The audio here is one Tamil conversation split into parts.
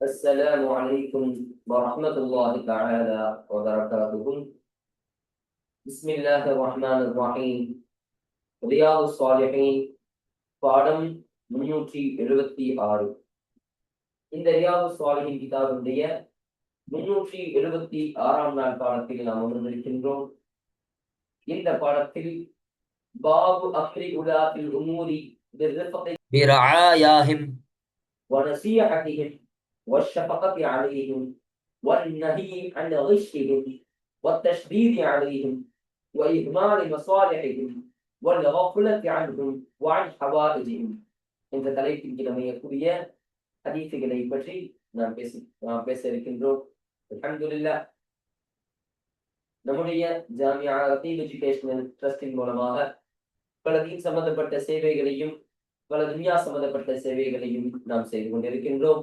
السلام عليكم ورحمة الله تعالى وبركاته بسم الله الرحمن الرحيم رياض الصالحين பாடம் முன்னூற்றி எழுபத்தி ஆறு இந்த ரியாது சுவாலியின் கிதாபுடைய முன்னூற்றி எழுபத்தி ஆறாம் நாள் பாடத்தில் நாம் அமர்ந்திருக்கின்றோம் இந்த பாடத்தில் பாபு அக்ரி உலாத்தில் உமூரி برعاياهم ونصيحتهم والشفقة عليهم والنهي عن غشهم والتشديد عليهم وإهمال مصالحهم والغفلة عنهم وعن حوائجهم என்ற தலைப்பின் கீழ் அமையக்கூடிய ஹதீசுகளை பற்றி நாம் பேசி நாம் பேச இருக்கின்றோம் அல்ஹம்துலில்லாஹ் நம்முடைய ஜாமியா அத்தீப் எஜுகேஷனல் ட்ரஸ்டின் மூலமாக பல தீன் சம்பந்தப்பட்ட சேவைகளையும் பல துன்யா சம்பந்தப்பட்ட சேவைகளையும் நாம் செய்து கொண்டிருக்கின்றோம்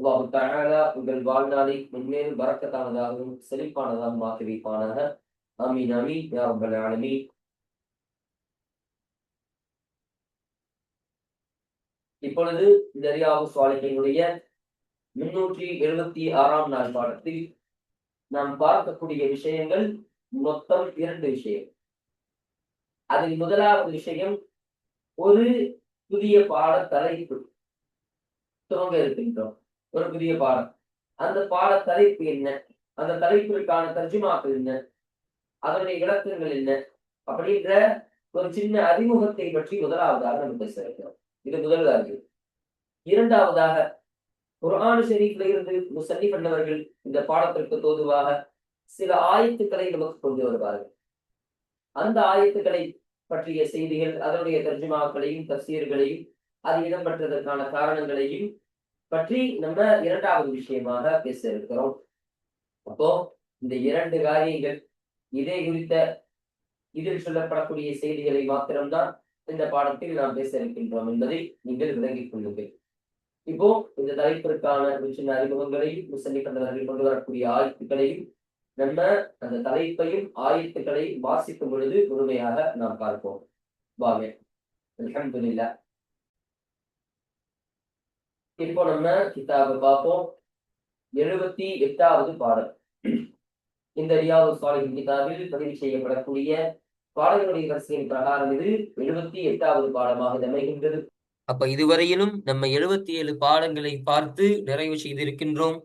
அல்லாஹு தாலா உங்கள் வாழ்நாளை மென்மேலும் வரக்கத்தானதாகவும் செழிப்பானதாகவும் மாற்றி வைப்பானாக அமீன் ஆமீன். யா ரப்பல் இப்பொழுது இந்த சுவாலிகளுடைய முன்னூற்றி எழுபத்தி ஆறாம் நாள் பாடத்தில் நாம் பார்க்கக்கூடிய விஷயங்கள் மொத்தம் இரண்டு விஷயம். அதில் முதலாவது விஷயம் ஒரு புதிய பாட தலைப்பு துவங்க இருக்கின்றோம். ஒரு புதிய பாடம். அந்த பாட தலைப்பு என்ன? அந்த தலைப்பிற்கான தர்ஜுமாக்கள் என்ன? அதனுடைய விளக்கங்கள் என்ன? அப்படின்ற ஒரு சின்ன அறிமுகத்தை பற்றி முதலாவதாக நம்ம பேச இருக்கிறோம் இது முதலாவது இரண்டாவதாக குர்ஆன் ஷெரீஃப்ல இருந்து முசன்னி பண்ணவர்கள் இந்த பாடத்திற்கு தோதுவாக சில ஆயத்துக்களை நமக்கு கொண்டு வருவார்கள். அந்த ஆயத்துக்களை பற்றிய செய்திகள் அதனுடைய தர்ஜுமாக்களையும் தப்சீர்களையும் அது இடம்பெற்றதற்கான காரணங்களையும் பற்றி நம்ம இரண்டாவது விஷயமாக பேச இருக்கிறோம் அப்போ இந்த இரண்டு காரியங்கள் இதே குறித்த இதில் சொல்லப்படக்கூடிய செய்திகளை மாத்திரம்தான் இந்த பாடத்தில் நாம் பேச இருக்கின்றோம் என்பதை நீங்கள் விளங்கிக் கொள்ளுங்கள். இப்போ இந்த தலைப்பிற்கான ஒரு சின்ன அறிமுகங்களையும் முசல்லி கொண்டு வரக்கூடிய ஆயத்துக்களையும் நம்ம அந்த தலைப்பையும் ஆயத்துக்களையும் வாசிக்கும் பொழுது முழுமையாக நாம் பார்ப்போம். வாங்க. அலமதுல்லா இப்போ நம்ம கிதாபை பார்ப்போம். எழுபத்தி எட்டாவது பாடம் இந்த ரியாது சாலிஹின் கிதாபில் பதிவு செய்யப்படக்கூடிய பாடங்களுடைய வரிசையின் பிரகாரம் இது எழுபத்தி எட்டாவது பாடமாக இது அமைகின்றது. அப்ப இதுவரையிலும் நம்ம எழுபத்தி ஏழு பாடங்களை பார்த்து நிறைவு செய்திருக்கின்றோம்.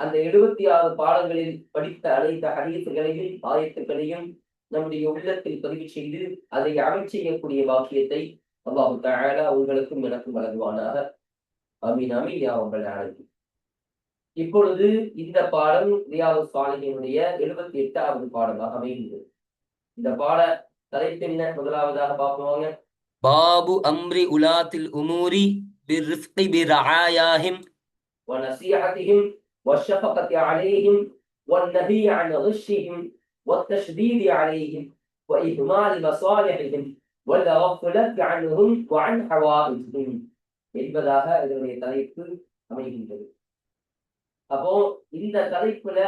அந்த எழுபத்தி ஆறு பாடங்களில் படித்த அனைத்து ஹதீசுகளையும் ஆயத்துக்களையும் நம்முடைய உள்ளத்தில் பதிவு செய்து அதை அமல் செய்யக்கூடிய வாக்கியத்தை அல்லாஹு தஆலா உங்களுக்கும் எனக்கும் வழங்குவானாக. அமீன் அமீன் யா ரப்பல் ஆலமீன் இப்பொழுது இந்த பாடம் ரியாது சாலிஹினுடைய எழுபத்தி எட்டாவது பாடமாக அமைகின்றது இந்த பாட தலைப்பென்ன முதலாவதாக பார்ப்போங்க பாபு அம்ரி உலாத்தில் உமூரி பிர்ரிஃப்கி பிரஆயாஹிம் ونصيحتهم والشفقة عليهم والنهي عن غشهم والتشديد عليهم وإهمال مصالحهم والغفلة عنهم وعن حوائجهم என்பதாக இதனுடைய தலைப்பு அமைகின்றது. அப்போ இந்த தலைப்புல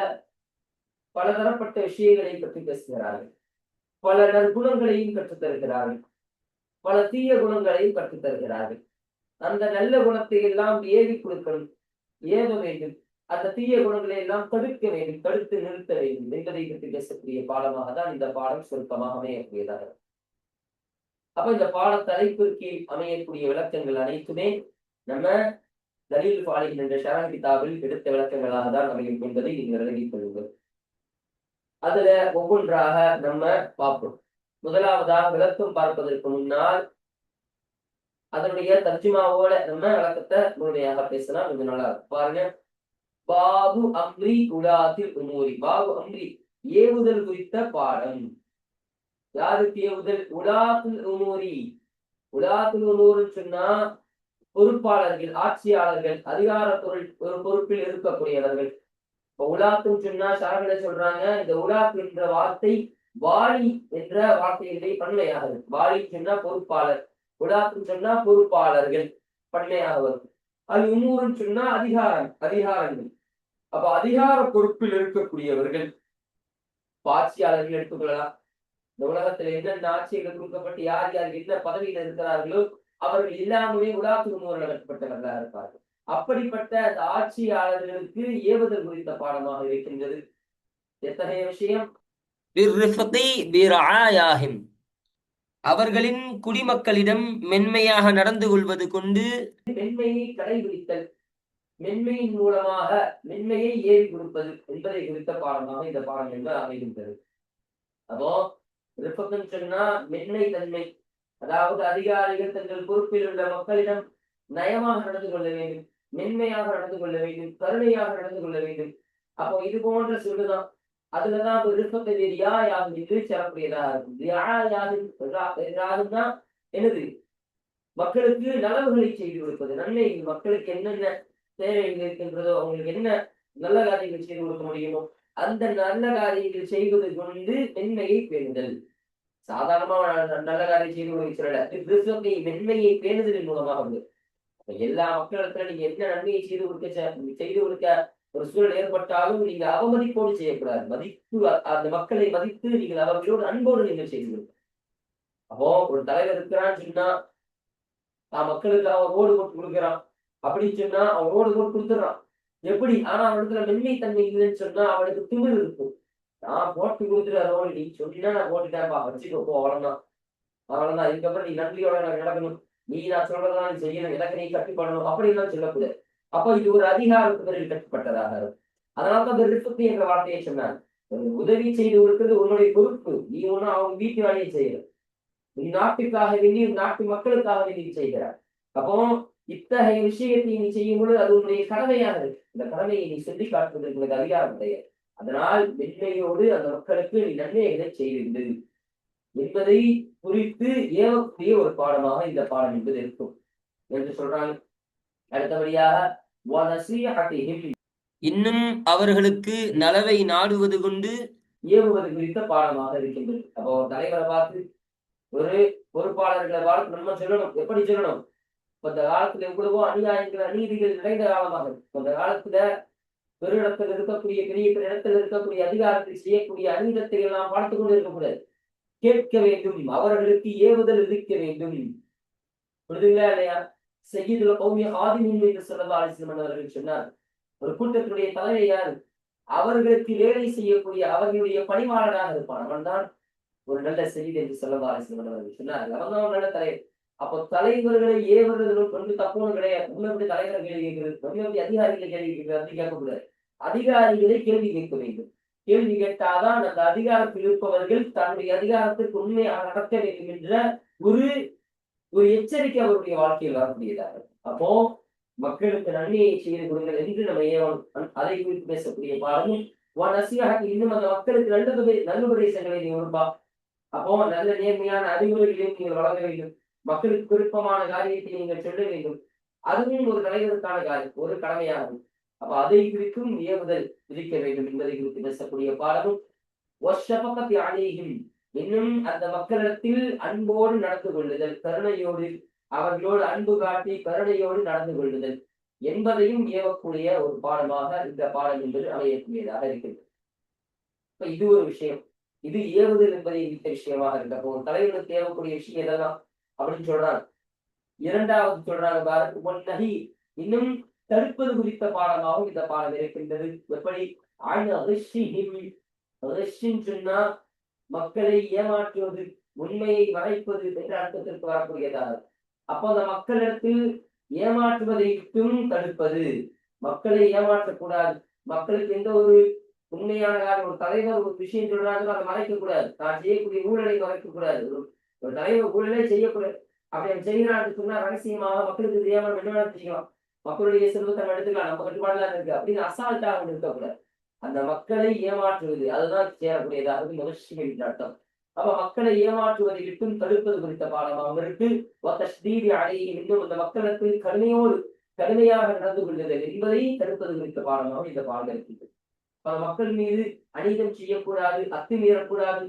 பலதரப்பட்ட விஷயங்களை பற்றி பேசுகிறார்கள். பல நற்குணங்களையும் கற்றுத் தருகிறார்கள் பல தீய குணங்களையும் கற்றுத் தருகிறார்கள் அந்த நல்ல குணத்தை எல்லாம் ஏவி கொடுக்கணும் ஏவ வேண்டும். அந்த தீய குணங்களை எல்லாம் தடுக்க வேண்டும் தடுத்து நிறுத்த வேண்டும் என்பதை பற்றி பேசக்கூடிய பாடமாக தான் இந்த பாடம் சுருக்கமாக அமையக்கூடியதாக இருக்கும். அப்ப இந்த பாட தலைப்பிற்கு அமையக்கூடிய விளக்கங்கள் அனைத்துமே நம்ம தலீல் பாலிகள் என்ற ஷரன் கிதாபில் எடுத்த விளக்கங்களாக தான் அமையும் என்பதை நீங்கள் விளங்கிக் கொள்ளுங்கள். அதுல ஒவ்வொன்றாக நம்ம பார்ப்போம். முதலாவதாக விளக்கம் பார்ப்பதற்கு முன்னால் அதனுடைய தர்ஜிமாவோட நம்ம விளக்கத்தை முழுமையாக பேசலாம். கொஞ்சம் நல்லா இருக்கும் பாருங்க. பாபு அம்ரி உலாத்தில் உமூரி. பாபு அம்ரி ஏவுதல் குறித்த பாடம். யாருக்கு உதல் உலாத்துல் உமூரி. உலாத்துல் உமூர்னு சொன்னா பொறுப்பாளர்கள் ஆட்சியாளர்கள் அதிகார பொருள் ஒரு பொறுப்பில் இருக்கக்கூடியவர்கள். இப்ப உலாத்துன்னு சொன்னா ஷாரவில சொல்றாங்க? இந்த உலாத்து என்ற வார்த்தை வாலி என்ற வார்த்தையிலே பன்மையாக இருக்கு வாலின்னு சொன்னா பொறுப்பாளர். உலாத்துன்னு சொன்னா பொறுப்பாளர்கள் பன்மையாக வரும் அது உமூருன்னு சொன்னா அதிகாரம் அதிகாரங்கள். அப்ப அதிகார பொறுப்பில் இருக்கக்கூடியவர்கள் ஆட்சியாளர்கள் எடுத்துக்கொள்ளலாம். இந்த உலகத்துல என்னென்ன ஆட்சிகள் கொடுக்கப்பட்டு யார் யார் என்ன பதவியில் இருக்கிறார்களோ அவர்கள் எல்லாமே உலாத்து மூரில் கட்டப்பட்டவர்களாக இருப்பார்கள். அப்படிப்பட்ட அந்த ஆட்சியாளர்களுக்கு ஏவுதல் குறித்த பாடமாக இருக்கின்றது. எத்தகைய விஷயம்? அவர்களின் குடிமக்களிடம் மென்மையாக நடந்து கொள்வது கொண்டு மென்மையை கடைபிடித்தல் மென்மையின் மூலமாக மென்மையை ஏவி கொடுப்பது என்பதை குறித்த பாடமாக இந்த பாடம் என்று அமைகின்றது. அப்போ ரிப்பத்தன் சொன்னா மென்மை தன்மை அதாவது அதிகாரிகள் தங்கள் பொறுப்பில் உள்ள மக்களிடம் நயமாக நடந்து கொள்ள வேண்டும் மென்மையாக நடந்து கொள்ள வேண்டும் கருணையாக நடந்து கொள்ள வேண்டும். அப்போ இது போன்ற சொல்லுதான். அதுலதான் விருப்பத்தை ரியா யா என்று சேரக்கூடியதாக இருக்கும். யா யாகும் என்னது? மக்களுக்கு நலவுகளை செய்து கொடுப்பது. நன்மை மக்களுக்கு என்னென்ன தேவைகள் இருக்கின்றதோ அவங்களுக்கு என்ன நல்ல காரியங்கள் செய்து கொடுக்க முடியுமோ அந்த நல்ல காரியங்கள் செய்வது கொண்டு மென்மையை பெறுதல் சாதாரணமா நல்ல காரியம் செய்து கொடுக்க சொல்லல. மென்மையை பேணுதலின் மூலமாக வந்து அப்ப எல்லா மக்களிடத்துல நீங்க என்ன நன்மையை செய்து கொடுக்க செய்து கொடுக்க ஒரு சூழல் ஏற்பட்டாலும் நீங்க அவமதிப்போடு செய்யக்கூடாது. மதிப்பு அந்த மக்களை மதித்து நீங்கள் அவர்களோடு அன்போடு நீங்கள் செய்து கொடுக்க அப்போ ஒரு தலைவர் இருக்கிறான்னு சொன்னா தான் மக்களுக்கு அவன் ஓடு போட்டு கொடுக்குறான். அப்படின்னு சொன்னா அவன் ஓடு போட்டு கொடுத்துறான் எப்படி? ஆனா அவனுக்கு மென்மை தன்மை இல்லைன்னு சொன்னா அவனுக்கு திமிர் இருக்கும். நான் போட்டு கொடுத்துட்டு நீ சொல்லினா நான் போட்டுட்டேன்ப்பா வச்சுக்கோ போ அவ்வளவுதான். அவ்வளவுதான். இதுக்கப்புறம் நீ நன்றியோட எனக்கு நடக்கணும். நீ நான் சொல்றதெல்லாம் நீ செய்யணும். எனக்கு நீ கட்டுப்படணும் அப்படின்லாம் சொல்லக்கூடாது. அப்போ இது ஒரு அதிகாரத்துக்கு கட்டுப்பட்டதாக இருக்கும். அதனால தான் ரிசுத்தி என்ற வார்த்தையை சொன்னாங்க உதவி செய்து கொடுக்கிறது உன்னுடைய பொறுப்பு. நீ ஒன்னும் அவங்க வீட்டு வேலையை செய்யணும். நீ நாட்டுக்காக வேண்டி உன் நாட்டு மக்களுக்காக வேண்டி நீ செய்கிறார் அப்போ இத்தகைய விஷயத்தை நீ செய்யும் பொழுது அது உன்னுடைய கடமையாக இருக்கு. இந்த கடமையை நீ சொல்லி காட்டுவதற்கு உனக்கு அதிகாரம் கிடையாது அதனால் வெண்மையோடு அந்த மக்களுக்கு நன்மை எதை செய்கிறது என்பதை குறித்து ஏவக்கூடிய ஒரு பாடமாக இந்த பாடம் என்பது இருக்கும். என்று சொல்றாங்க அடுத்தபடியாக இன்னும் அவர்களுக்கு நலவை நாடுவது கொண்டு ஏவுவது குறித்த பாடமாக இருக்கின்றது. அப்போ தலைவரை பார்த்து ஒரு பொறுப்பாளர்களை பார்த்து நம்ம சொல்லணும். எப்படி சொல்லணும்? இந்த காலத்துல எவ்வளவோ அநியாயங்கள் அநீதிகள் நிறைந்த காலமாக இந்த காலத்துல பெருஇடத்தில் இருக்கக்கூடிய பெரிய பெரிய இடத்தில் இருக்கக்கூடிய அதிகாரத்தை செய்யக்கூடிய அநீதத்தை எல்லாம் பார்த்து கொண்டு இருக்கக்கூடாது கேட்க வேண்டும். அவர்களுக்கு ஏவுதல் இருக்க வேண்டும். புரிதுங்களா இல்லையா? செய்யுதுல கௌமிய ஆதிமின் என்று சொல்லலாம் அலிஸ்லமன் அவர்கள் சொன்னார். ஒரு கூட்டத்தினுடைய தலைவர் யார்? அவர்களுக்கு வேலை செய்யக்கூடிய அவர்களுடைய பணிவாளராக இருப்பான். அவன்தான் ஒரு நல்ல செய்தி என்று சொல்லலாம் அலிஸ்லமன் அவர்கள் சொன்னார். அவன் தான் நல்ல தலைவர். அப்போ தலைவர்களை ஏவுறதுல கொண்டு தப்பும் கிடையாது. உள்ள எப்படி தலைவரை கேள்வி கேட்கிறது. நம்ம எப்படி அதிகாரிகளை கேள்வி கேட்கிறது. அப்படி கேட்கக்கூடாது. அதிகாரிகளை கேள்வி கேட்க வேண்டும். கேள்வி கேட்டாதான் அந்த அதிகாரத்தில் இருப்பவர்கள் தன்னுடைய அதிகாரத்திற்கு உண்மையாக நடக்க வேண்டும் என்ற ஒரு ஒரு எச்சரிக்கை அவருடைய வாழ்க்கையில் வரக்கூடியதாக அப்போ மக்களுக்கு நன்மையை செய்து கொடுங்கள் என்று நம்ம ஏன் அதை குறித்து பேசக்கூடிய பாடமும் இன்னும் அந்த மக்களுக்கு நல்ல நல்ல உபதேசங்களை நீ கொடுப்பா அப்போ நல்ல நேர்மையான அறிவுரைகளையும் நீங்கள் வழங்க வேண்டும். மக்களுக்கு விருப்பமான காரியத்தை நீங்கள் சொல்ல வேண்டும். அதுவும் ஒரு தலைவருக்கான காரியம் ஒரு கடமையாகும் அப்ப அதை குறித்தும் ஏவுதல் விதிக்க வேண்டும் என்பதை குறித்து பேசக்கூடிய பாடமும் ஒஷபகத்தி அணையும் இன்னும் அந்த மக்களிடத்தில் அன்போடு நடந்து கொள்ளுதல் கருணையோடு அவர்களோடு அன்பு காட்டி கருணையோடு நடந்து கொள்ளுதல் என்பதையும் ஏவக்கூடிய ஒரு பாடமாக இந்த பாடம் என்பது அமையக்கூடியதாக இருக்கிறது இப்ப இது ஒரு விஷயம். இது ஏவுதல் என்பதை குறித்த விஷயமாக இருக்கு தலைவருக்கு ஒரு ஏவக்கூடிய விஷயம் எதெல்லாம்? அப்படின்னு சொல்றாங்க இரண்டாவது சொல்றாங்க பாரத் ஒன்னகி இன்னும் தடுப்பது குறித்த பாடமாகவும் இந்த பாடம் இருக்கின்றது. எப்படி? சொன்னா மக்களை ஏமாற்றுவது உண்மையை வரைப்பது என்ற அர்த்தத்திற்கு வரக்கூடியதாக. அப்போ அந்த மக்களிடத்தில் ஏமாற்றுவதையும் தடுப்பது. மக்களை ஏமாற்றக்கூடாது. மக்களுக்கு எந்த ஒரு உண்மையான ஒரு தலைவர் ஒரு விஷயம் சொல்றாங்களோ அதை மறைக்க கூடாது நான் செய்யக்கூடிய ஊழலை மறைக்க கூடாது ஒரு தலைவர் ஊழலே செய்யக்கூடாது. அப்படி அவன் செய்கிறான்னு சொன்னா ரகசியமாக மக்களுக்கு தெரியாமல் என்ன வேணாலும் செய்யலாம். மக்களுடைய செல்வத்தை நம்ம எடுத்துக்கலாம். நம்ம கட்டுப்பாடுலாம் இருக்கு. அப்படின்னு அசால்ட்டாக அவன் இருக்கக்கூடாது. அந்த மக்களை ஏமாற்றுவது அதுதான் சேரக்கூடியதாக மகிழ்ச்சி என்ற அர்த்தம். அப்ப மக்களை ஏமாற்றுவதை விட்டும் தடுப்பது குறித்த பாடமாக இருக்கு. இன்னும் அந்த மக்களுக்கு கடுமையோடு கடுமையாக நடந்து கொள்கிறது என்பதை தடுப்பது குறித்த பாடமாகவும் இந்த பாடம் இருக்கிறது பல மக்கள் மீது அநீதம் செய்யக்கூடாது அத்துமீறக்கூடாது.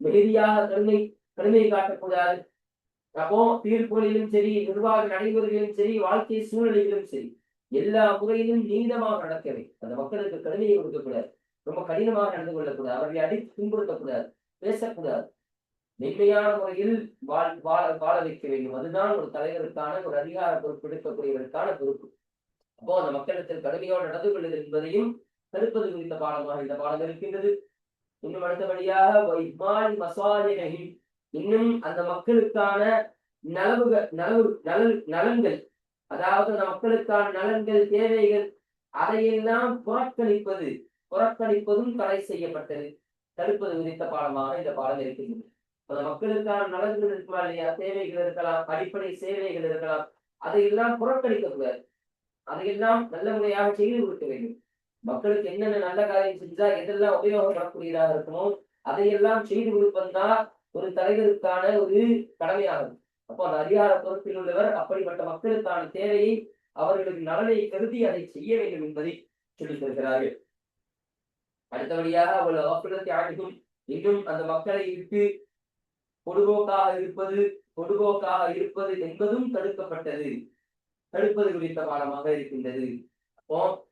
மிகுதியாக கடுமை கடுமை காட்டக்கூடாது அப்போ தீர்ப்புகளிலும் சரி நிர்வாக நடைமுறைகளிலும் சரி வாழ்க்கை சூழ்நிலைகளிலும் சரி எல்லா முறையிலும் நீளமாக நடக்கவே அந்த மக்களுக்கு கடுமையை கொடுக்கக்கூடாது. ரொம்ப கடினமாக நடந்து கொள்ளக்கூடாது. அவர்களை அடித்து துன்புறுத்தக்கூடாது. பேசக்கூடாது. மென்மையான முறையில் வாழ் வாழ வாழ வைக்க வேண்டும். அதுதான் ஒரு தலைவருக்கான ஒரு அதிகார பொறுப்பு எடுக்கக்கூடியவருக்கான பொறுப்பு. அப்போ அந்த மக்களிடத்தில் கடுமையோடு நடந்து கொள்ளுதல் என்பதையும் தடுப்பது குறித்த பாடமாக இந்த பாடம் இருக்கின்றது. இன்னும் அடுத்தபடியாக வைமால் இன்னும் அந்த மக்களுக்கான நலவுகள் நலவு நலன் நலன்கள் அதாவது அந்த மக்களுக்கான நலன்கள் தேவைகள் அதையெல்லாம் புறக்கணிப்பது புறக்கணிப்பதும் தடை செய்யப்பட்டது. தடுப்பது குறித்த பாடமாக இந்த பாடம் இருக்கின்றது. அந்த மக்களுக்கான நலன்கள் இருக்கலாம் இல்லையா? தேவைகள் இருக்கலாம் அடிப்படை சேவைகள் இருக்கலாம். அதையெல்லாம் புறக்கணிக்க கூடாது அதையெல்லாம் நல்ல முறையாக செய்து கொடுக்க வேண்டும். மக்களுக்கு என்னென்ன நல்ல காரியம் செஞ்சா எதெல்லாம் உபயோகப்படக்கூடியதாக இருக்குமோ அதையெல்லாம் செய்து கொடுப்பதுதான் ஒரு தலைவருக்கான ஒரு கடமையாகும். அப்போ அந்த அதிகார பொறுப்பில் உள்ளவர் அப்படிப்பட்ட மக்களுக்கான தேவையை அவர்களுக்கு நலனை கருதி அதை செய்ய வேண்டும் என்பதை சொல்லித் தருகிறார்கள். அடுத்தபடியாக அவள் வாக்குறுதி ஆகியும் இன்னும் அந்த மக்களை விட்டு பொடுபோக்காக இருப்பது பொடுபோக்காக இருப்பது என்பதும் தடுக்கப்பட்டது. தடுப்பது குறித்த பாடமாக இருக்கின்றது. அப்போ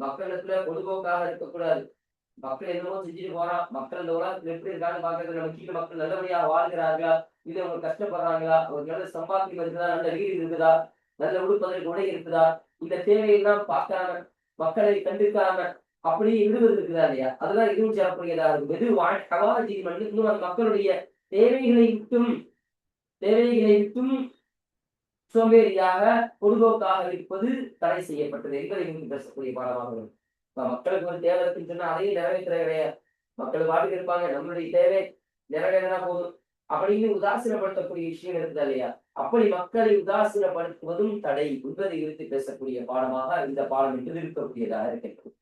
மக்களிடத்துல பொதுபோக்காக இருக்கக்கூடாது. மக்கள் என்னமோ செஞ்சுட்டு போறான். மக்கள் இந்த உலகத்துல எப்படி இருக்கான்னு பாக்குறது நம்ம கீழே மக்கள் நல்லபடியா வாழ்கிறார்களா? இது அவங்க கஷ்டப்படுறாங்களா? ஒரு நல்ல சம்பாத்தியம் இருக்குதா? நல்ல வீடு இருக்குதா? நல்ல உடுப்பதற்கு உடை இருக்குதா? இந்த தேவையெல்லாம் பார்க்காம மக்களை கண்டுக்காம அப்படி இருவது இருக்குதா இல்லையா? அதெல்லாம் இதுவும் சிறப்புடையதா இருக்கும். எது ஜீவன் இன்னும் அந்த மக்களுடைய தேவைகளை விட்டும் தேவைகளை விட்டும் சோம்பேறியாக பொதுபோக்காக இருப்பது தடை செய்யப்பட்டது என்பதை பேசக்கூடிய பாடமாக இருக்கும் மக்களுக்கு ஒரு தேவை இருக்குன்னு சொன்னா அதையும் நிறைவேற்ற கிடையாது. மக்கள் பாட்டுக்கு இருப்பாங்க நம்மளுடைய தேவை நிறைவேறினா போதும். அப்படின்னு உதாசீனப்படுத்தக்கூடிய விஷயம் இருக்குதா இல்லையா? அப்படி மக்களை உதாசீனப்படுத்துவதும் தடை. என்பதை குறித்து பேசக்கூடிய பாடமாக இந்த பாடம் என்று இருக்கக்கூடியதாக இருக்கின்றது.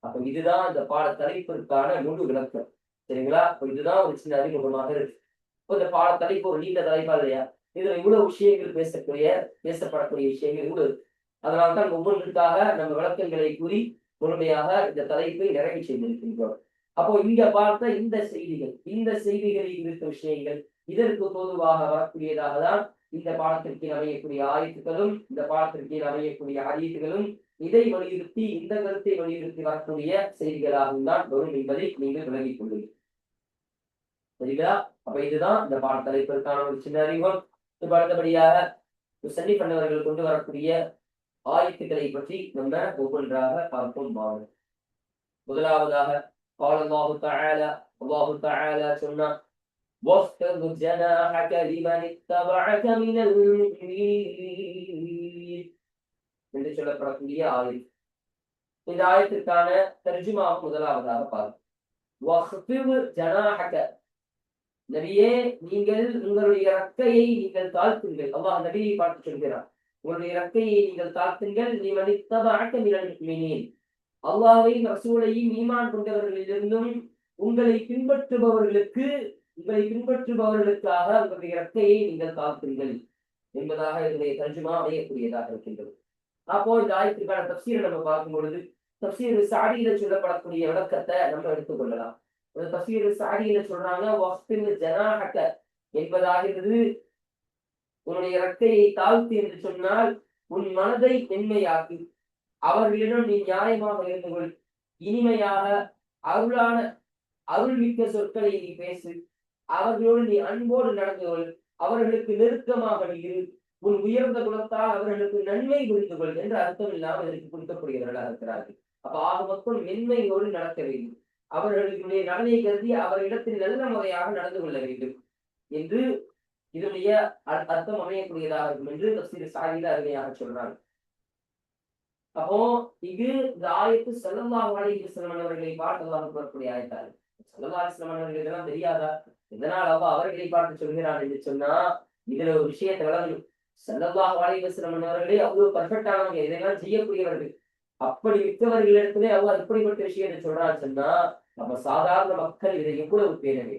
அப்ப இதுதான் இந்த பாட தலைப்பிற்கான முழு விளக்கம். சரிங்களா? அப்ப இதுதான் ஒரு சின்ன அறிமுகமாக இருக்கு. இந்த பாட தலைப்பு ஒரு நீண்ட தலைப்பா இல்லையா? இதுல இவ்வளவு விஷயங்கள் பேசக்கூடிய பேசப்படக்கூடிய விஷயங்கள் இவ்வளவு அதனால்தான் ஒவ்வொன்றுக்காக நம்ம விளக்கங்களை கூறி முழுமையாக இந்த தலைப்பை நிறைவு செய்திருக்கின்றோம். அப்போ இங்க பார்த்த இந்த செய்திகள் இந்த செய்திகளில் இருக்க விஷயங்கள் இதற்கு பொதுவாக வரக்கூடியதாக தான் இந்த பாடத்திற்கு அமையக்கூடிய ஆயுத்துகளும் இந்த பாடத்திற்கு அமையக்கூடிய அறிவிப்புகளும் இதை வலியுறுத்தி இந்த கருத்தை வலியுறுத்தி வரக்கூடிய செய்திகளாகவும் தான் வரும் என்பதை நீங்கள் விளங்கிக் கொள்ளுங்கள். சரிங்களா? அப்ப இதுதான் இந்த பாடத்தலைப்பிற்கான ஒரு சின்ன அறிமுகம். இப்ப அடுத்தபடியாக சன்னி பண்ணவர்கள் கொண்டு வரக்கூடிய ஆயத்துக்களை பற்றி நம்ம ஒவ்வொன்றாக பார்ப்போம் வாங்க முதலாவதாக قال الله تعالى الله تعالى சொன்னா واخفض جناحك لمن اتبعك من المؤمنين என்று சொல்லப்படக்கூடிய ஆயத்து இந்த ஆயத்திற்கான தர்ஜுமாவும் முதலாவதாக பார்ப்போம் வஹ்ஃபிது ஜனாஹக நபியே நீங்கள் உங்களுடைய ரக்கையை நீங்கள் தாழ்த்துங்கள் அல்லாஹ் நபியை பார்த்து சொல்கிறார் உங்களுடைய இறக்கையை நீங்கள் தாக்குங்கள். நீ மனித்தபாக்க மினல் அல்லாவையும் ரசூலையும் ஈமான் கொண்டவர்களிலிருந்தும் உங்களை பின்பற்றுபவர்களுக்கு உங்களை பின்பற்றுபவர்களுக்காக உங்களுடைய இறக்கையை நீங்கள் தாக்குங்கள் என்பதாக இதனுடைய தர்ஜுமா அடையக்கூடியதாக இருக்கின்றது. அப்போ இந்த ஆயத்திற்கான தப்சீரை நம்ம பார்க்கும் பொழுது தப்சீர் சாடியில சொல்லப்படக்கூடிய விளக்கத்தை நம்ம எடுத்துக்கொள்ளலாம் ஒரு தப்சீர் சாடியில சொல்றாங்க என்பதாக இருந்தது. என்பதாகிறது உன்னுடைய ரக்கையை தாழ்த்து என்று சொன்னால் உன் மனதை மென்மையாக்கு. அவர்களிடம் நீ நியாயமாக இருந்து கொள். இனிமையாக அருளான அருள்மிக்க சொற்களை நீ பேசு. அவர்களோடு நீ அன்போடு நடந்து கொள். அவர்களுக்கு நெருக்கமாக இரு. உன் உயர்ந்த குலத்தால் அவர்களுக்கு நன்மை புரிந்து கொள் என்று அர்த்தம் இல்லாமல் இதற்கு கொடுக்கப்படுகிறவர்களாக இருக்கிறார்கள். அப்ப ஆக மொத்தம் மென்மையோடு நடக்க வேண்டும். அவர்களுடைய நலனை கருதி அவரிடத்தில் நல்ல முறையாக நடந்து கொள்ள வேண்டும். என்று இதனுடைய அர்த்தம் அமையக்கூடியதாக இருக்கும் என்று தப்சீர் சாகித அருமையாக சொல்றாங்க அப்போ இது இந்த ஆயத்து செல்லல்லாஹு அலைஹி அவர்களை பார்த்து அல்லாஹ் கூறக்கூடிய ஆயத்தாரு செல்லல்லாஹு அலைஹி இதெல்லாம் தெரியாதா? இதனால் அவ அவர்களை பார்த்து சொல்கிறான் என்று சொன்னா இதுல ஒரு விஷயத்தை விளங்கணும். செல்லல்லாஹு அலைஹி வஸல்லம் அவர்களே அவ்வளவு பர்ஃபெக்டானவங்க இதெல்லாம் செய்யக்கூடியவர்கள். அப்படி மிக்கவர்களிடத்திலே அவ இப்படிப்பட்ட விஷயத்தை சொல்றான்னு சொன்னா நம்ம சாதாரண மக்கள் இதை எவ்வளவு பேரவே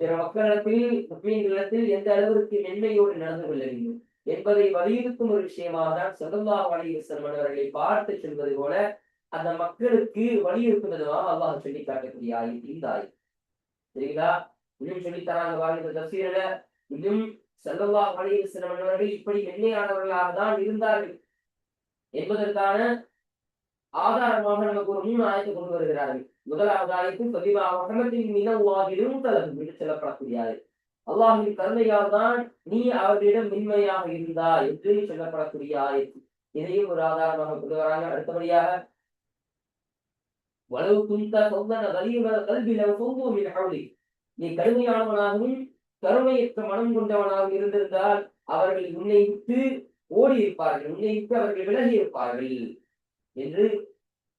பிற மக்களிடத்தில் முஸ்லீம்களிடத்தில் எந்த அளவிற்கு மென்மையோடு நடந்து கொள்ள வேண்டும் என்பதை வலியுறுத்தும் ஒரு விஷயமாக தான் சதல்லா அலைவசம் அவர்களை பார்த்து செல்வது போல அந்த மக்களுக்கு வலியுறுத்தும் விதமாக அல்லாஹ் சொல்லி காட்டக்கூடிய ஆயுள் இந்த ஆயுள் சரிங்களா? இன்னும் சொல்லித்தராங்க வாழ்ந்த தசீரல இன்னும் சல்லல்லா அலைவசம் அவர்கள் இப்படி மென்மையானவர்களாக தான் இருந்தார்கள் என்பதற்கான ஆதாரமாக நமக்கு ஒரு மூணு ஆயத்தை கொண்டு வருகிறார்கள். முதலாவது ஆயத்து பதிவா ரஹமத்தின் மினவாகிலும் தலகு என்று சொல்லப்படக்கூடியது. அல்லாஹின் கருணையால் தான் நீ அவர்களிடம் மின்மையாக இருந்தா என்று சொல்லப்படக்கூடிய ஆயத்து இதையும் ஒரு ஆதாரமாக கொண்டு வராங்க. அடுத்தபடியாக வலவு குந்த சொந்தன வலியுற கல்வியில சொந்தமின் அவளி நீ கடுமையானவனாகவும் கருணையற்ற மனம் கொண்டவனாகவும் இருந்திருந்தால் அவர்கள் உன்னை விட்டு ஓடி இருப்பார்கள் உன்னை விட்டு அவர்கள் விலகி இருப்பார்கள் என்று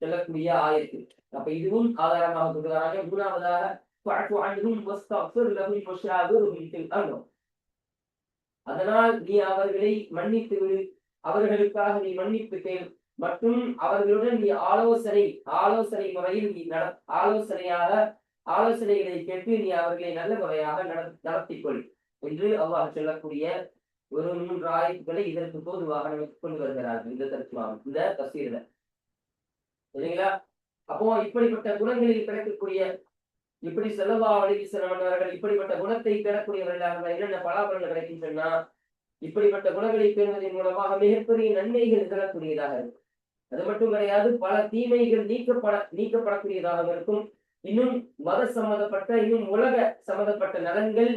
செல்லக்கூடிய ஆயிருக்கு அப்ப இதுவும் ஆதாரமாக கொடுக்கிறாங்க மூணாவதாக அதனால் நீ அவர்களை மன்னித்து விடு. அவர்களுக்காக நீ மன்னிப்பு கேள். மற்றும் அவர்களுடன் நீ ஆலோசனை ஆலோசனை முறையில் நீ நட ஆலோசனையாக ஆலோசனைகளை கேட்டு நீ அவர்களை நல்ல முறையாக நடத்திக்கொள் என்று அவ்வாறு சொல்லக்கூடிய ஒரு மூன்று ஆய்வுகளை இதற்கு போதுவாக நமக்கு கொண்டு வருகிறார்கள். இந்த தத்துவம் இந்த தசீரில் சரிங்களா அப்போ இப்படிப்பட்ட குணங்களில் கிடைக்கக்கூடிய இப்படி செல்லவா வலிவிசனவர்கள் இப்படிப்பட்ட குணத்தை பெறக்கூடியவர்களாக என்னென்ன பலாபலங்கள் கிடைக்கும் சொன்னா இப்படிப்பட்ட குணங்களை பெறுவதன் மூலமாக மிகப்பெரிய நன்மைகள் நிகழக்கூடியதாக இருக்கும். அது மட்டும் கிடையாது பல தீமைகள் நீக்கப்பட நீக்கப்படக்கூடியதாக இருக்கும். இன்னும் மத சம்பந்தப்பட்ட இன்னும் உலக சம்பந்தப்பட்ட நலன்கள்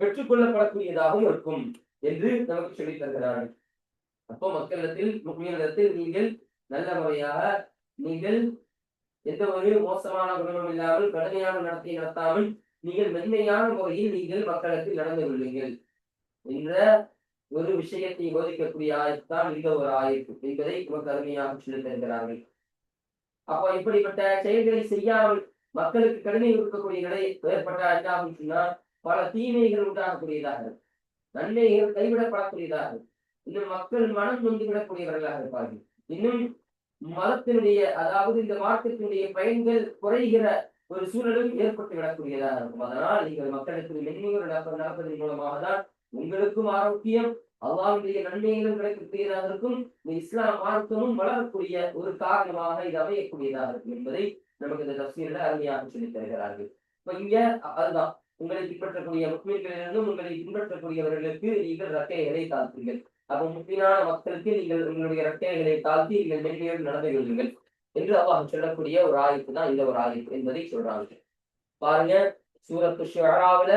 பெற்றுக்கொள்ளப்படக்கூடியதாகவும் இருக்கும் என்று நமக்கு சொல்லித் தருகிறார்கள். அப்போ மக்களிடத்தில் முக்கியத்தில் நீங்கள் நல்ல முறையாக நீங்கள் எந்த ஒரு மோசமான குணமும் இல்லாமல் கடுமையான நடத்தை நடத்தாமல் நீங்கள் மென்மையான முறையில் நீங்கள் மக்களுக்கு நடந்து கொள்ளுங்கள் என்ற ஒரு விஷயத்தை போதிக்கக்கூடிய ஆயத்தான் இந்த ஒரு ஆயத்து என்பதை நமக்கு அருமையாக சொல்லி தருகிறார்கள். அப்போ இப்படிப்பட்ட செயல்களை செய்யாமல் மக்களுக்கு கடுமை கொடுக்கக்கூடிய நிலை ஏற்பட்டால் என்ன ஆகும் சொன்னா பல தீமைகள் உண்டாகக்கூடியதாக நன்மைகள் கைவிடப்படக்கூடியதாக இன்னும் மக்கள் மனம் நொந்து விடக்கூடியவர்களாக இருப்பார்கள். இன்னும் மதத்தினுடைய அதாவது இந்த மார்க்கத்தினுடைய பயன்கள் குறைகிற ஒரு சூழலும் ஏற்பட்டு விடக்கூடியதாக இருக்கும். அதனால் நீங்கள் மக்களுக்கு மென்மையோடு நடப்ப- நடப்பதன் மூலமாக தான் உங்களுக்கும் ஆரோக்கியம் அல்லாவுடைய நன்மைகளும் கிடைக்கக்கூடியதாக இருக்கும். இந்த இஸ்லாம் மார்க்கமும் வளரக்கூடிய ஒரு காரணமாக இது அமையக்கூடியதாக இருக்கும் என்பதை நமக்கு இந்த தப்சீரில் அருமையாக சொல்லித் தருகிறார்கள். இப்ப இங்க அதுதான். உங்களை பின்பற்றக்கூடிய முஸ்லிம்களிலிருந்தும் உங்களை பின்பற்றக்கூடியவர்களுக்கு நீங்கள் ரக்கைகளை தாக்குங்கள் அப்ப முஸ்லிமான மக்களுக்கு நீங்கள் உங்களுடைய ரக்கைகளை தாழ்த்தி நீங்கள் மென்மையோடு நடந்து கொள்ளுங்கள் என்று அல்லாஹ் சொல்லக்கூடிய ஒரு ஆயத்து தான் இந்த ஒரு ஆயத்து என்பதை சொல்றாங்க பாருங்க சூரத்து ஷுஅராவுல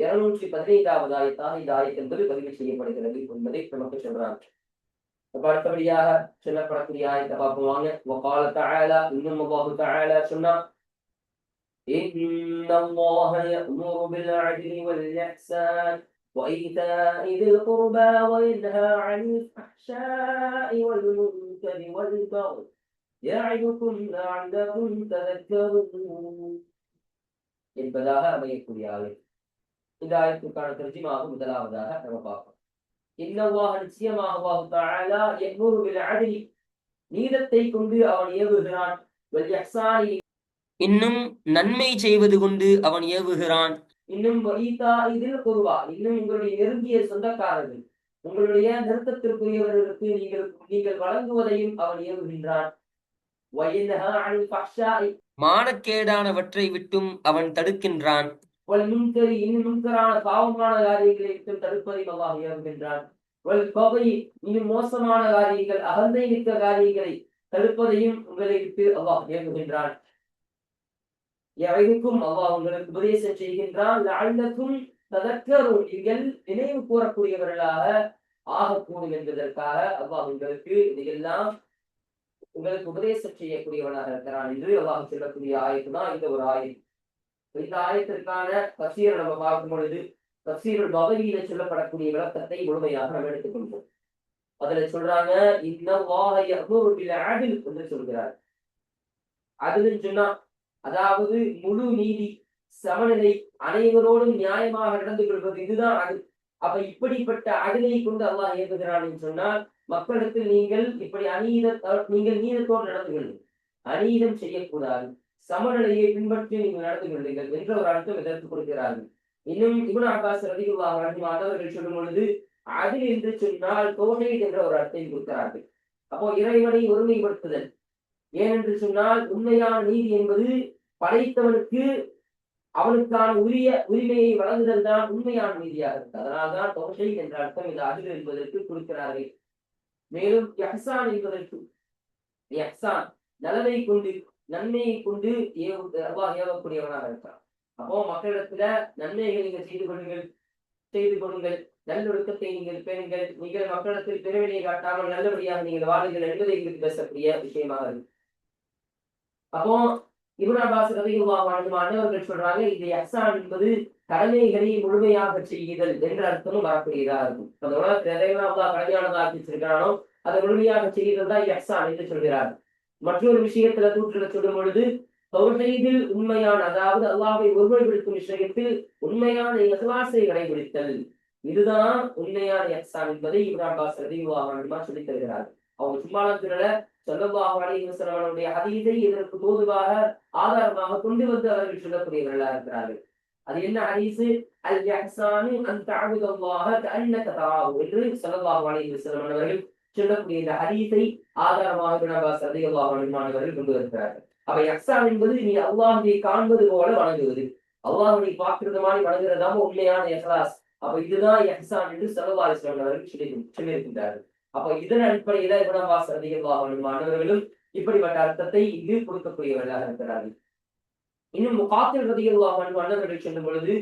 இருநூற்றி பதினைந்தாவது ஆயத்தாக இந்த ஆயத்து என்பது பதிவு செய்யப்படுகிறது என்பதை நமக்கு சொல்றாங்க அப்ப அடுத்தபடியாக சொல்லப்படக்கூடிய ஆயத்தை பார்ப்போம் வாங்க وقال تعالى இன்னும் அல்லாஹ் تعالى சொன்னா إن الله يأمر بالعدل والإحسان وإيتاء ذي القربى وينهى عن الفحشاء والمنكر والبغي يعظكم لعلكم تذكرون என்பதாக அமையக்கூடிய ஆயத்து இந்த ஆயத்துக்கான தர்ஜிமாக முதலாவதாக நம்ம பார்ப்போம் இன்னவாக நிச்சயமாக அல்லாஹ் தஆலா யம்ரு பில் அத்லி நீதத்தை கொண்டு அவன் ஏவுகிறான் வல் இஹ்சானி இன்னும் நன்மை செய்வது கொண்டு அவன் ஏவுகிறான் இன்னும் இதில் குருவா. இன்னும் உங்களுடைய நெருங்கிய சொந்தக்காரர்கள். உங்களுடைய நிறுத்தத்திற்குரியவர்களுக்கு நீங்கள் நீங்கள் வழங்குவதையும் அவன் ஏவுகின்றான். மானக்கேடானவற்றை விட்டும் அவன் தடுக்கின்றான். பாவமான காரியங்களை விட்டு தடுப்பதையும் அல்லாஹ் ஏவுகின்றான். பகை இன்னும் மோசமான காரியங்கள் அகந்தை மிக்க காரியங்களை தடுப்பதையும் உங்களை விட்டு அல்லாஹ் ஏவுகின்றான். எவைக்கும் அல்லாஹ் உங்களுக்கு உபதேசம் செய்கின்றான் லஅல்லக்கும் ததக்கரும் நீங்கள் நினைவு கூறக்கூடியவர்களாக ஆகக்கூடும் என்பதற்காக அல்லாஹ் உங்களுக்கு இதையெல்லாம் உங்களுக்கு உபதேசம் செய்யக்கூடியவனாக இருக்கிறான் என்று அல்லாஹ் சொல்லக்கூடிய ஆயத்து தான் இந்த ஒரு ஆயத்து. இந்த ஆயத்திற்கான தப்சீரை நம்ம பார்க்கும் பொழுது தப்சீருள் பகவியில சொல்லப்படக்கூடிய விளக்கத்தை முழுமையாக நம்ம எடுத்துக்கொள்வோம். அதுல சொல்றாங்க இன்னும் யஅமுரு பில் அத்ல் என்று சொல்கிறார். அதுன்னு சொன்னா அதாவது முழு நீதி சமநிலை அனைவரோடும் நியாயமாக நடந்து கொள்வது இதுதான் அது. அப்ப இப்படிப்பட்ட அகலை கொண்டு அல்லாஹ் ஏவுகிறான் என்று சொன்னால் மக்களுக்கு நீங்கள் இப்படி அநீத நீங்கள் நீதத்தோடு நடந்து கொள்ளுங்கள். அநீதம் செய்யக்கூடாது. சமநிலையை பின்பற்றி நீங்கள் நடந்து கொள்ளுங்கள் என்ற ஒரு அர்த்தம் இதற்கு கொடுக்கிறார்கள். இன்னும் இபுன் அப்பாஸ் ரதிகுல்லாஹ் மாணவர்கள் சொல்லும் பொழுது அது என்று சொன்னால் தோகை என்ற ஒரு அர்த்தம் கொடுக்கிறார்கள். அப்போ இறைவனை ஒருமைப்படுத்துதல் ஏனென்று சொன்னால் உண்மையான நீதி என்பது படைத்தவனுக்கு அவனுக்கான உரிய உரிமையை வழங்குதல் தான் உண்மையான நீதியாக இருக்கு. அதனால்தான் தொகை என்ற அர்த்தம் இது அதில் என்பதற்கு கொடுக்கிறார்கள். மேலும் யஹ்சான் என்பதற்கு யஹ்சான் நலவை கொண்டு நன்மையை கொண்டு ஏவு அல்லாஹ் ஏவக்கூடியவனாக இருக்கான். அப்போ மக்களிடத்துல நன்மைகளை நீங்கள் செய்து கொள்ளுங்கள் செய்து கொள்ளுங்கள். நல்லொழுக்கத்தை நீங்கள் பெறுங்கள் நீங்கள் மக்களிடத்தில் பிறவினை காட்டாமல் நல்லபடியாக நீங்கள் வாழுங்கள் என்பதை இங்கு பேசக்கூடிய விஷயமாக இருக்கு. அப்போ இபுன் அப்பாஸ் ரதியுல்லாஹு அன்ஹு சொல்றாங்க இது எக்ஸான் என்பது கடமைகளை முழுமையாக செய்யுதல் என்ற அர்த்தமும் வரக்கூடியதா இருக்கும். அதோட உலகத்தில் கடமையானதா வச்சிருக்கிறானோ அதை முழுமையாக செய்யுதல் தான் எக்ஸான் என்று சொல்கிறார் மற்றொரு விஷயத்துல தூற்றுல சொல்லும் பொழுது தொழில் உண்மையான அதாவது அல்லாஹ்வை ஒருமைப்படுத்தும் விஷயத்தில் உண்மையான இஹ்லாஸை கடைபிடித்தல். இதுதான் உண்மையான எக்ஸான் என்பதை இப்னு அப்பாஸ் ரதியுல்லாஹு சொல்லித் தருகிறார் அவங்க சும்மா சொல்லல சொல்லல்லாஹு அலைஹி வஸல்லம் அவருடைய இதற்கு தோதுவாக ஆதாரமாக கொண்டு வந்து அவர்கள் சொல்லக்கூடியவர்களாக இருக்கிறார்கள். அது என்ன ஹதீசு அல் யஹ்சானு அன் தஅபுதல்லாஹ கஅன்னக தராஹு என்று ஸல்லல்லாஹு அலைஹி வஸல்லம் அவர்கள் சொல்லக்கூடிய இந்த ஹதீஸை ஆதாரமாக இப்னு அப்பாஸ் ரலியல்லாஹு அன்ஹு அவர்கள் கொண்டு வருகிறார்கள். அப்ப யஹ்சான் என்பது நீ அல்லாஹ்வை காண்பது போல வணங்குவது. அல்லாஹ்வை பார்க்கிறது மாதிரி வணங்குறதாம உண்மையான இஹ்லாஸ். அப்ப இதுதான் யஹ்சான் என்று ஸல்லல்லாஹு அலைஹி வஸல்லம் அவர்கள் சொல்லி சொல்லியிருக்கின்றார்கள். அப்ப இதன் அடிப்படையில இப்னு அப்பாஸ் மாணவர்களும் இப்படிப்பட்ட அர்த்தத்தை இது கொடுக்கக்கூடியவர்களாக இருக்கிறார்கள். இன்னும் முகாத்தில் ரதியல்லாஹு அன்ஹு சொல்லும் பொழுது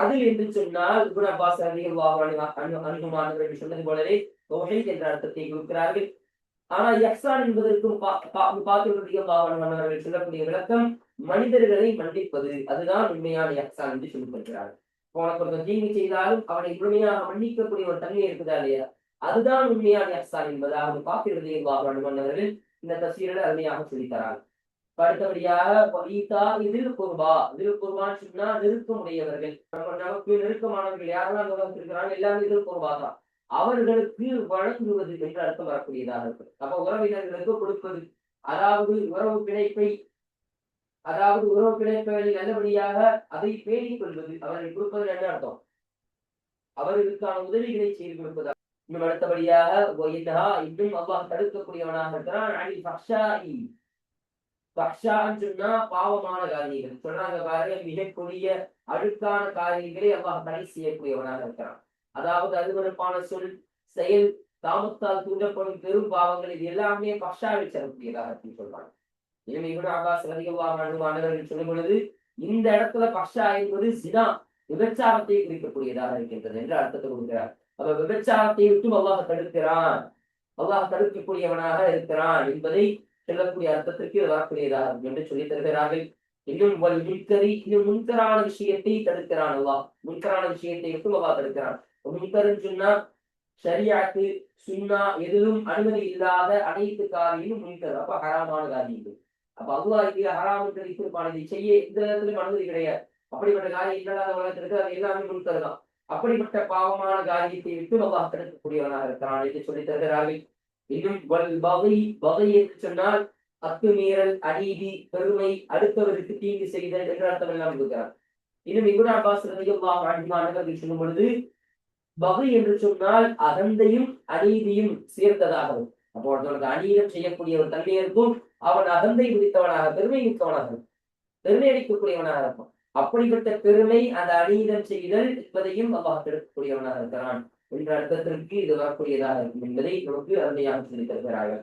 அதில் என்று சொன்னால் இபுன் அப்பாஸ் ரலியல்லாஹு அன்ஹு சொன்னது போலவே தௌஹீத் என்ற அர்த்தத்தை கொடுக்கிறார்கள். ஆனா யக்ஸான் என்பதற்கும் முகாத்தில் சொல்லக்கூடிய விளக்கம் மனிதர்களை மன்னிப்பது. அதுதான் உண்மையான யக்ஸான் என்று சொல்லப்படுகிறார் உனக்கு ஒருத்தன் தீங்கு செய்தாலும் அவனை முழுமையாக மன்னிக்கக்கூடிய ஒரு தன்மை இருக்குதா இல்லையா? அதுதான் உண்மையான எஹ்சான் என்பதாக முகாத்தில் ரதியல்லாஹு மன்னர்கள் இந்த தசீரில் அருமையாக சொல்லித்தராங்க அடுத்தபடியாக ஈதா இதில் குர்பா இதில் குர்பான்னு சொன்னா நெருக்கமுடையவர்கள். நம்ம நமக்கு நெருக்கமானவர்கள் யாரெல்லாம் அந்த உலகத்தில் இருக்கிறாங்க எல்லாமே இதில் குர்பா தான் அவர்களுக்கு வழங்குவது என்று அர்த்தம் வரக்கூடியதாக இருக்கு அப்ப உறவினர்களுக்கு கொடுப்பது. அதாவது உறவு பிணைப்பை அதாவது உறவு பிணைப்புகளை நல்லபடியாக அதை பேணிக் கொள்வது அவர்கள் கொடுப்பது என்ன அர்த்தம்? அவர்களுக்கான உதவிகளை செய்து கொடுப்பது இன்னும் அடுத்தபடியாக இன்னும் அல்லாஹ் தடுக்கக்கூடியவனாக இருக்கிறான். பக்ஷான்னு சொன்னா பாவமான காரியங்கள் சொல்றாங்க பாருங்க மிகக்கூடிய அழுக்கான காரியங்களை அல்லாஹ் தடை செய்யக்கூடியவனாக இருக்கிறான். அதாவது அருவருப்பான சொல் செயல் தாமத்தால் தூண்டப்படும் பெரும் பாவங்கள் இது எல்லாமே பக்ஷாவில் செல்லக்கூடியதாக அப்படின்னு சொல்றாங்க. எனவே இவனு அப்பாஸ் ரதிகல்லாஹ் மாணவர்கள் சொல்லும் பொழுது இந்த இடத்துல பக்ஷா என்பது சினா விபச்சாரத்தை குறிக்கக்கூடியதாக இருக்கின்றது என்று அர்த்தத்தை கொடுக்கிறார். அப்ப விபச்சாரத்தை விட்டும் அல்லாஹ் தடுக்கிறான். அல்லாஹ் தடுக்கக்கூடியவனாக இருக்கிறான் என்பதை சொல்லக்கூடிய அர்த்தத்திற்கு இது வரக்கூடியதாக இருக்கும் என்று சொல்லி தருகிறார்கள். இன்னும் வல் முன்கரி இன்னும் முன்கரான விஷயத்தை தடுக்கிறான் அல்லாஹ். முன்கரான விஷயத்தை விட்டும் அல்லாஹ் தடுக்கிறான். முன்கருன்னு சொன்னா சரியாக்கு சுண்ணா எதிலும் அனுமதி இல்லாத அனைத்து காரியம் முன்கர். அப்ப ஹராமான காரியங்கள். அப்ப அல்லாஹ் இது ஹராம் தெரிவித்திருப்பான் இதை செய்ய எந்த இடத்திலும் அனுமதி கிடையாது. அப்படிப்பட்ட காரியம் இல்லாத உலகத்திற்கு அது எல்லாமே முன்கர் தான் அப்படிப்பட்ட பாவமான காரியத்தை விட்டு அல்லாஹ் தடுக்கக்கூடியவனாக இருக்கிறான் என்று சொல்லி தருகிறார்கள். இன்னும் வகை வகை என்று சொன்னால் அத்துமீறல் அநீதி பெருமை அடுத்தவருக்கு தீங்கு செய்தல் என்ற அர்த்தம் எல்லாம் இருக்கிறார். இன்னும் இபுன் அப்பாஸ் ரலியல்லாஹு அன்ஹு அவர்கள் சொல்லும் பொழுது வகை என்று சொன்னால் அகந்தையும் அநீதியும் சேர்ந்ததாகவும் அப்போ ஒருத்தவனுக்கு அநீதம் செய்யக்கூடிய ஒரு தன்மை இருக்கும் அவன் அகந்தை பிடித்தவனாக பெருமை மிக்கவனாக பெருமை அளிக்கக்கூடியவனாக இருப்பான். அப்படிப்பட்ட பெருமை அந்த அநீதம் செய்தல் என்பதையும் அல்லாஹ் கெடுக்கக்கூடியவனாக இருக்கிறான் என்ற அர்த்தத்திற்கு இது வரக்கூடியதாக இருக்கும் என்பதை நமக்கு அருமையாக சொல்லி தருகிறார்கள்.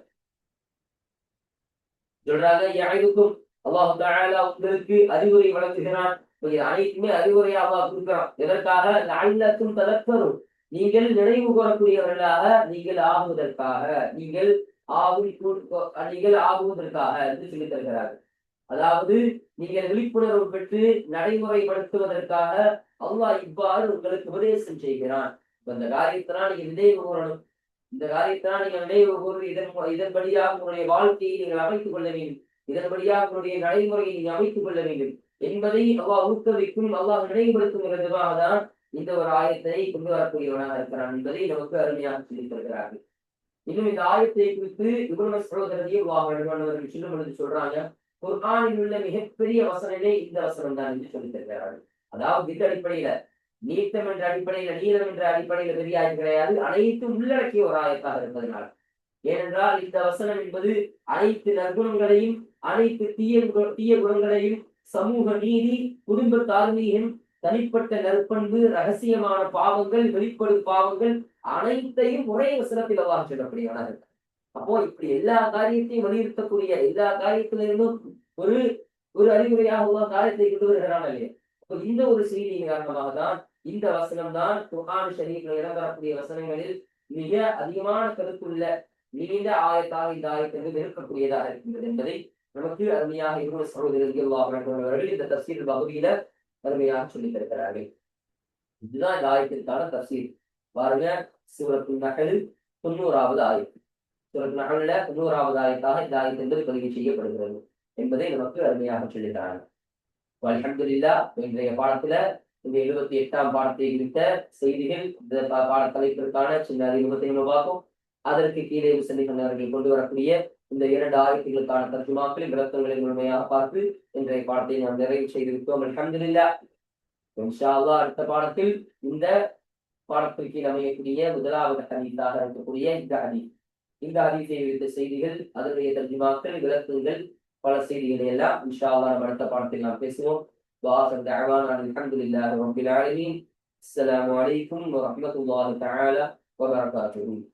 சொல்றாங்க யாருக்கும் அல்லாஹு தாலா உங்களுக்கு அறிவுரை வழங்குகிறான். இது அனைத்துமே அறிவுரையா அல்லாஹ் கொடுக்கிறான். எதற்காக? நல்லக்கும் தலக்கரும் நீங்கள் நினைவு கூறக்கூடியவர்களாக நீங்கள் ஆகுவதற்காக. நீங்கள் ஆகும் நீங்கள் ஆகுவதற்காக என்று சொல்லி தருகிறார்கள். அதாவது நீங்கள் விழிப்புணர்வு பெற்று நடைமுறைப்படுத்துவதற்காக அல்லாஹ் இவ்வாறு உங்களுக்கு உபதேசம் செய்கிறான். இந்த காரியத்தினால் நீங்க நினைவு கூறணும் இந்த காரியத்தினால் நீங்கள் நினைவு கூறு இதன் இதன்படியாக உங்களுடைய வாழ்க்கையை நீங்கள் அமைத்துக் கொள்ள வேண்டும். இதன்படியாக உங்களுடைய நடைமுறையை நீங்கள் அமைத்துக் கொள்ள வேண்டும். என்பதை அல்லாஹ் ஊக்குவிக்கும் அல்லாஹ் நினைவுபடுத்தும் விதமாக தான் இந்த ஒரு ஆயத்தை கொண்டு வரக்கூடியவனாக இருக்கிறான் என்பதை நமக்கு அருமையாக சொல்லித் தருகிறார்கள். இன்னும் இந்த ஆயத்தை குறித்து இவ்வளவு சகோதரரையும் அவர்கள் சொல்லும் பொழுது சொல்றாங்க. குர்ஆனில் உள்ள மிகப்பெரிய வசனமே இந்த வசனம் தான் என்று சொல்லி தருகிறார்கள் அதாவது இந்த அடிப்படையில நீத்தம் என்ற அடிப்படையில நீளம் என்ற அடிப்படையில பெரிய ஆய்வு கிடையாது. அனைத்தும் உள்ளடக்கிய ஒரு ஆயத்தாக இருப்பதனால். ஏனென்றால் இந்த வசனம் என்பது அனைத்து நற்குணங்களையும் அனைத்து தீய தீய குணங்களையும் சமூக நீதி குடும்ப தார்மீகம் தனிப்பட்ட நற்பண்பு ரகசியமான பாவங்கள் வெளிப்படும் பாவங்கள் அனைத்தையும் ஒரே வசனத்தில் அவ்வாறு சொல்லப்படுகிறார்கள் அப்போ இப்படி எல்லா காரியத்தையும் வலியுறுத்தக்கூடிய எல்லா காரியத்திலிருந்தும் ஒரு ஒரு அறிவுரையாக உள்ள காரியத்தை கொண்டு வருகிறான் இல்லையா? அப்போ இந்த ஒரு செய்தியின் காரணமாக தான் இந்த வசனம் தான் குர்ஆன் ஷரீஃப்ல இடம்பெறக்கூடிய வசனங்களில் மிக அதிகமான கருத்துள்ள நீண்ட ஆயத்தாக இந்த ஆயத்திற்கு வெறுக்கக்கூடியதாக இருக்கின்றது என்பதை நமக்கு அருமையாக இருந்த சகோதரர்கள் அவர்கள் இந்த தசீர் பகுதியில அருமையாக சொல்லி தருகிறார்கள். இதுதான் இந்த ஆயத்திற்கான தசீர் பாருங்க சிவரத்தின் நகல் தொண்ணூறாவது ஆயத்து. சூரத் நகல்ல பதினோராவது ஆயத்தாக இந்த ஆயத்து என்பது பதிவு செய்யப்படுகிறது என்பதை நமக்கு அருமையாக சொல்லுகிறார்கள் அலமதுல்லா இன்றைய பாடத்துல இந்த எழுபத்தி எட்டாம் பாடத்தை குறித்த செய்திகள் இந்த பாட தலைப்பிற்கான சின்ன அறிமுகத்தை நம்ம பார்ப்போம். அதற்கு கீழே சென்னை அவர்கள் கொண்டு வரக்கூடிய இந்த இரண்டு ஆயத்துகளுக்கான தர்ஜுமாக்கள் விளக்கங்களை முழுமையாக பார்த்து இன்றைய பாடத்தை நாம் நிறைவு செய்திருக்கிறோம். அலமதுல்லா இன்ஷா அடுத்த பாடத்தில் இந்த பாடத்திற்கு அமையக்கூடிய முதலாவது ஹதீஸாக இருக்கக்கூடிய இந்த ஹதீஸ். இந்த அதிசய செய்திகள் அதனுடைய தர்ஜிமாக்கள் விளக்குங்கள் பல செய்திகளை எல்லாம் இன்ஷா அல்லா நம்ம அடுத்த பாடத்தில் நாம் பேசுவோம். வாசந்த அவான் அலமதுல்லாஹ் ரபில் ஆலமின். அஸ்லாம் வலைக்கும் வரமத்துல்லாஹு தாலா வபரகாத்து